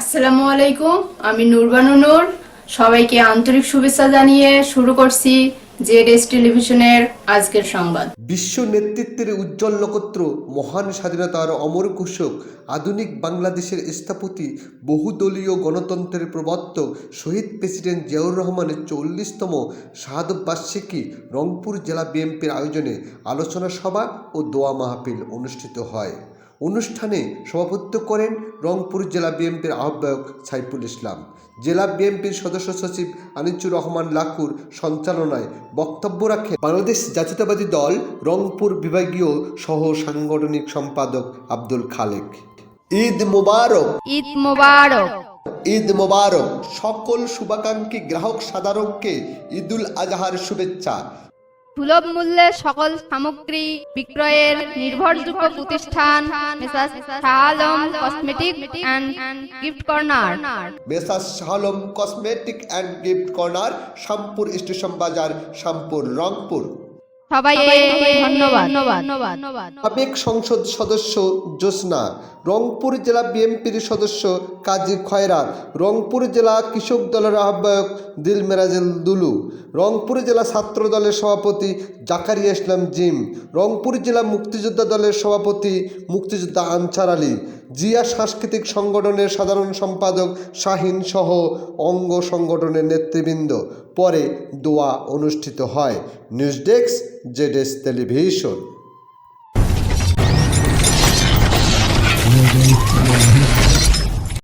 আসসালামু আলাইকুম, আমি নুরবানু নূর। সবাইকে আন্তরিক শুভেচ্ছা জানিয়ে শুরু করছি জেড টেলিভিশনের আজকের সংবাদ। বিশ্ব নেতৃত্বের উজ্জ্বল নক্ষত্র, মহান স্বাধীনতার অমর ঘোষক, আধুনিক বাংলাদেশের স্থপতি, বহুদলীয় গণতন্ত্রের প্রবর্তক, শহীদ প্রেসিডেন্ট জিয়াউর রহমানের চল্লিশতম শাহাদত বার্ষিকী রংপুর জেলা বিএনপির আয়োজনে আলোচনা সভা ও দোয়া মাহফিল অনুষ্ঠিত হয়। অনুষ্ঠানে সভাপতিত্ব করেন রংপুর জেলা বিএনপির আহ্বায়ক সাইফুল ইসলাম। জেলা বিএনপির সদস্য সচিব আনিচুর রহমান লাকুর সঞ্চালনায় বক্তব্য রাখেন বাংলাদেশ জাতীয়তাবাদী দল রংপুর বিভাগীয় সহ সাংগঠনিক সম্পাদক আব্দুল খালেক। ঈদ মোবারক। ঈদ মোবারক। ঈদ মোবারক। সকল শুভাকাঙ্ক্ষী গ্রাহক সাধারণকে ঈদুল আজহার শুভেচ্ছা। সুলভ মূল্যে সকল সামগ্রী বিক্রয়ের নির্ভরযোগ্য প্রতিষ্ঠান messrs Shah cosmetic and gift corner. Messrs Shahalam cosmetic and gift corner Shampur station বাজার শামপুর রংপুর। সবাই ধন্যবাদ। ধন্যবাদ। সাবেক সংসদ সদস্য জোসনা রংপুর জেলা বিএনপির সদস্য কাজী খয়রাত, রংপুর জেলা কৃষক দলের আহ্বায়ক দিল মেরাজেল দুলু, রংপুর জেলা ছাত্র দলের সভাপতি জাকারিয়া ইসলাম জিম, রংপুর জেলা মুক্তিযোদ্ধা দলের সভাপতি মুক্তিযোদ্ধা আনসার আলী, জিয়া সাংস্কৃতিক সংগঠনের সাধারণ সম্পাদক শাহিন সহ অঙ্গ সংগঠনের নেতৃবৃন্দ। পরে দোয়া অনুষ্ঠিত হয়। News desk ZS television. Yeah.